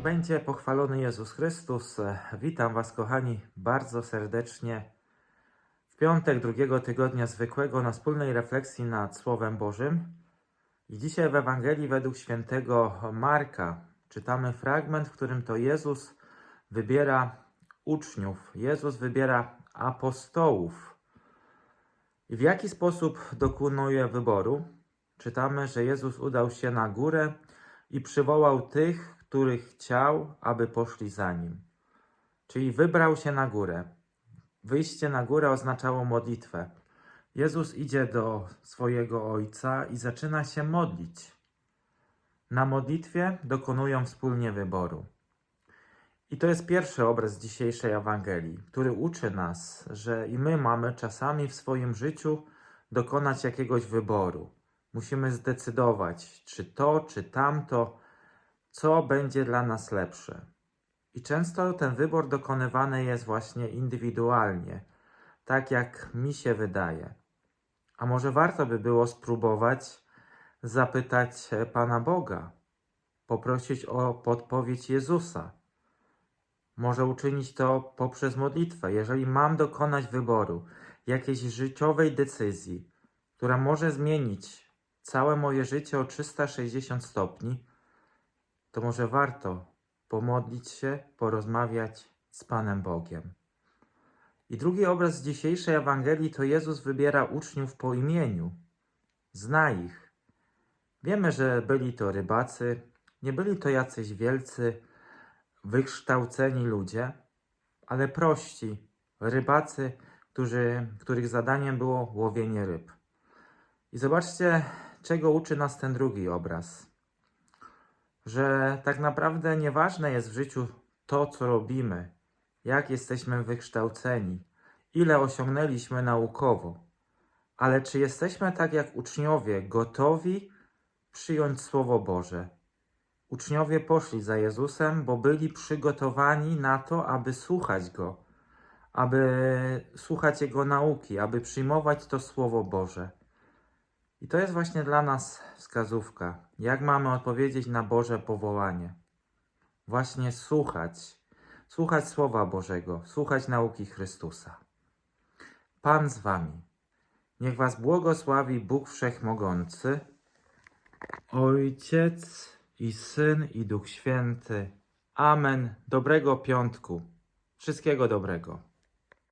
Niech będzie pochwalony Jezus Chrystus. Witam Was, kochani, bardzo serdecznie w piątek drugiego tygodnia zwykłego na wspólnej refleksji nad Słowem Bożym. I dzisiaj w Ewangelii według świętego Marka czytamy fragment, w którym to Jezus wybiera uczniów, Jezus wybiera apostołów. I w jaki sposób dokonuje wyboru? Czytamy, że Jezus udał się na górę i przywołał tych, których chciał, aby poszli za nim. Czyli wybrał się na górę. Wyjście na górę oznaczało modlitwę. Jezus idzie do swojego Ojca i zaczyna się modlić. Na modlitwie dokonują wspólnie wyboru. I to jest pierwszy obraz dzisiejszej Ewangelii, który uczy nas, że i my mamy czasami w swoim życiu dokonać jakiegoś wyboru. Musimy zdecydować, czy to, czy tamto, co będzie dla nas lepsze. I często ten wybór dokonywany jest właśnie indywidualnie, tak jak mi się wydaje. A może warto by było spróbować zapytać Pana Boga, poprosić o podpowiedź Jezusa. Może uczynić to poprzez modlitwę. Jeżeli mam dokonać wyboru, jakiejś życiowej decyzji, która może zmienić całe moje życie o 360 stopni, to może warto pomodlić się, porozmawiać z Panem Bogiem. I drugi obraz z dzisiejszej Ewangelii to Jezus wybiera uczniów po imieniu. Zna ich. Wiemy, że byli to rybacy, nie byli to jacyś wielcy, wykształceni ludzie, ale prości rybacy, którzy, których zadaniem było łowienie ryb. I zobaczcie, czego uczy nas ten drugi obraz. Że tak naprawdę nieważne jest w życiu to, co robimy, jak jesteśmy wykształceni, ile osiągnęliśmy naukowo, ale czy jesteśmy tak jak uczniowie, gotowi przyjąć Słowo Boże. Uczniowie poszli za Jezusem, bo byli przygotowani na to, aby słuchać Go, aby słuchać Jego nauki, aby przyjmować to Słowo Boże. I to jest właśnie dla nas wskazówka, jak mamy odpowiedzieć na Boże powołanie. Właśnie słuchać, słuchać Słowa Bożego, słuchać nauki Chrystusa. Pan z Wami. Niech Was błogosławi Bóg Wszechmogący, Ojciec i Syn i Duch Święty. Amen. Dobrego piątku. Wszystkiego dobrego.